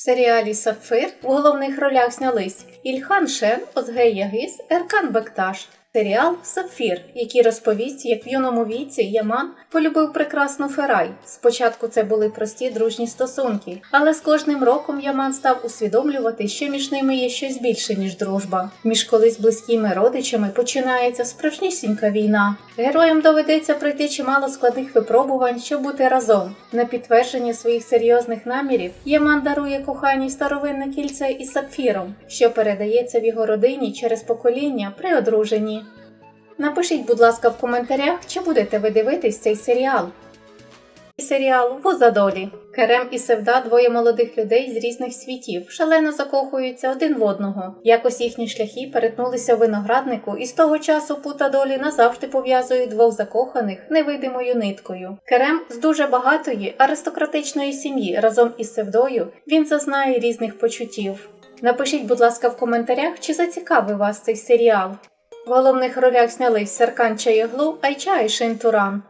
В серіалі Сафир в головних ролях знялись Ільхан Шен, Озгей Ягис, Еркан Бекташ. Серіал Сафір, який розповість, як в юному віці Яман полюбив прекрасну Ферай. Спочатку це були прості дружні стосунки, але з кожним роком Яман став усвідомлювати, що між ними є щось більше, ніж дружба. Між колись близькими родичами починається справжнісінька війна. Героям доведеться пройти чимало складних випробувань, щоб бути разом. На підтвердження своїх серйозних намірів Яман дарує коханій старовинне кільце із сапфіром, що передається в його родині через покоління при одруженні. Напишіть, будь ласка, в коментарях, чи будете ви дивитись цей серіал. Серіал «Воза долі». Керем і Севда двоє молодих людей з різних світів, шалено закохуються один в одного. Якось їхні шляхи перетнулися у винограднику, і з того часу пута долі назавжди пов'язує двох закоханих невидимою ниткою. Керем з дуже багатої аристократичної сім'ї разом із Севдою він зазнає різних почуттів. Напишіть, будь ласка, в коментарях, чи зацікавив вас цей серіал. В головних ролях знялись Серкан Чаєглу, Айча і Шин Туран.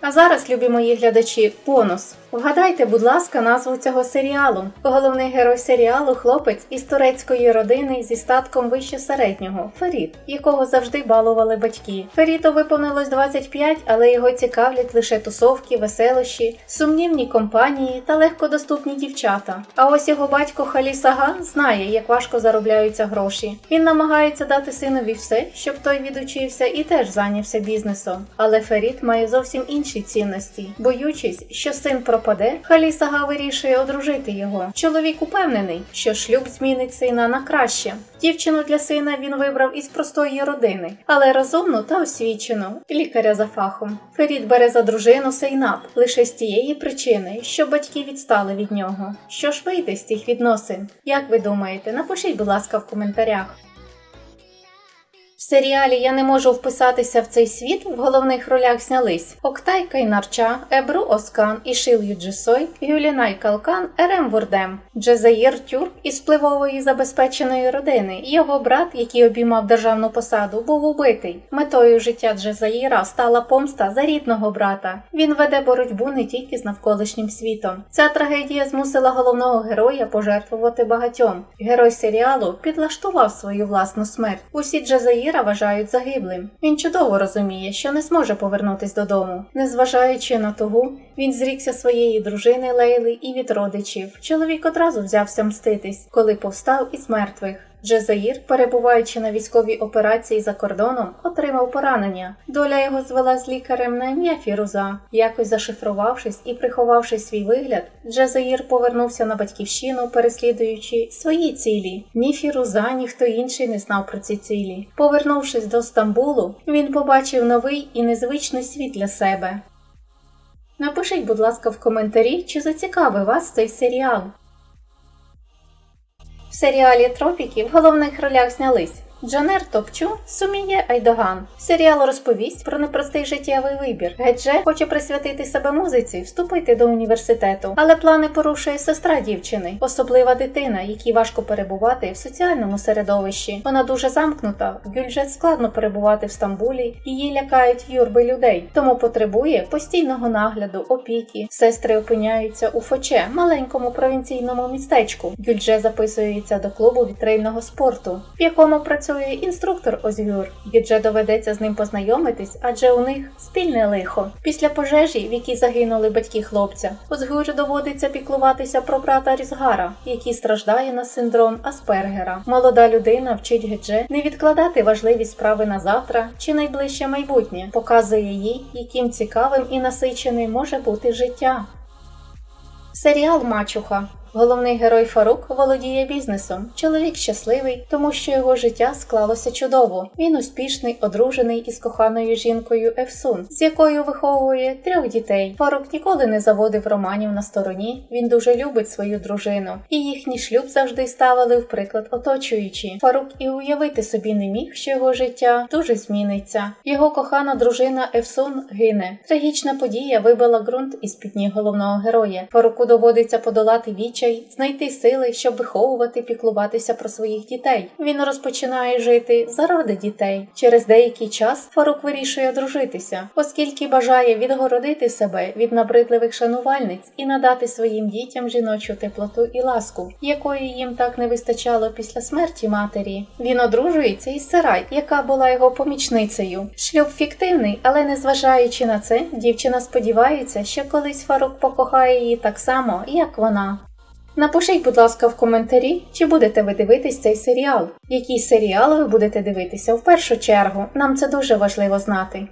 А зараз, любі мої глядачі, бонус. Вгадайте, будь ласка, назву цього серіалу. Головний герой серіалу хлопець із турецької родини зі статком вище середнього Феріт, якого завжди балували батьки. Феріту виповнилось 25, але його цікавлять лише тусовки, веселощі, сумнівні компанії та легкодоступні дівчата. А ось його батько Халі Саган знає, як важко заробляються гроші. Він намагається дати синові все, щоб той відучився і теж зайнявся бізнесом. Але Феріт має зовсім інші цінності, боючись, що син пропаде, Халі Сага вирішує одружити його. Чоловік упевнений, що шлюб змінить сина на краще. Дівчину для сина він вибрав із простої родини, але розумну та освічену лікаря за фахом. Феріт бере за дружину Сейнаб лише з тієї причини, що батьки відстали від нього. Що ж вийде з цих відносин? Як ви думаєте? Напишіть, будь ласка, в коментарях. Серіалі Я не можу вписатися в цей світ в головних ролях знялись Октай Кайнарча, Ебру Оскан, Ішил Юджисой, Юлінай Калкан, Ерем Вурдем, Джезаїр Тюрк із впливової забезпеченої родини. Його брат, який обіймав державну посаду, був убитий. Метою життя Джезаїра стала помста за рідного брата. Він веде боротьбу не тільки з навколишнім світом. Ця трагедія змусила головного героя пожертвувати багатьом. Герой серіалу підлаштував свою власну смерть. Усі Джезаїра вважають загиблим. Він чудово розуміє, що не зможе повернутись додому. Незважаючи на того, він зрікся своєї дружини Лейли і від родичів. Чоловік одразу взявся мститись, коли повстав із мертвих. Джезаїр, перебуваючи на військовій операції за кордоном, отримав поранення. Доля його звела з лікарем на ім'я Фіруза. Якось зашифрувавшись і приховавши свій вигляд, Джезаїр повернувся на батьківщину, переслідуючи свої цілі. Ні Фіруза, ні хто інший не знав про ці цілі. Повернувшись до Стамбулу, він побачив новий і незвичний світ для себе. Напишіть, будь ласка, в коментарі, чи зацікавив вас цей серіал. В серіалі Тропіки в головних ролях знялись Джанер Топчу, Суміє Айдоган. Серіал розповість про непростий життєвий вибір. Гедже хоче присвятити себе музиці, вступити до університету, але плани порушує сестра дівчини, особлива дитина, якій важко перебувати в соціальному середовищі. Вона дуже замкнута. Гюльже складно перебувати в Стамбулі, її лякають юрби людей, тому потребує постійного нагляду, опіки. Сестри опиняються у Фоче, маленькому провінційному містечку. Гюльже записується до клубу вітрильного спорту, в якому працює інструктор Озгюр. Гюльже доведеться з ним познайомитись, адже у них спільне лихо. Після пожежі, в якій загинули батьки хлопця, Озгюр доводиться піклуватися про брата Різгара, який страждає на синдром Аспергера. Молода людина вчить Гедже не відкладати важливі справи на завтра чи найближче майбутнє, показує їй, яким цікавим і насиченим може бути життя. Серіал Мачуха. Головний герой Фарук володіє бізнесом. Чоловік щасливий, тому що його життя склалося чудово. Він успішний, одружений із коханою жінкою Ефсун, з якою виховує трьох дітей. Фарук ніколи не заводив романів на стороні. Він дуже любить свою дружину, і їхній шлюб завжди ставили в приклад оточуючі. Фарук і уявити собі не міг, що його життя дуже зміниться. Його кохана дружина Ефсун гине. Трагічна подія вибила ґрунт із під ніг головного героя. Фаруку доводиться подолати віч відчай, знайти сили, щоб виховувати, піклуватися про своїх дітей. Він розпочинає жити заради дітей. Через деякий час Фарук вирішує одружитися, оскільки бажає відгородити себе від набридливих шанувальниць і надати своїм дітям жіночу теплоту і ласку, якої їм так не вистачало після смерті матері. Він одружується із Сарай, яка була його помічницею. Шлюб фіктивний, але незважаючи на це, дівчина сподівається, що колись Фарук покохає її так само, як вона. Напишіть, будь ласка, в коментарі, чи будете ви дивитись цей серіал. Який серіал ви будете дивитися в першу чергу. Нам це дуже важливо знати.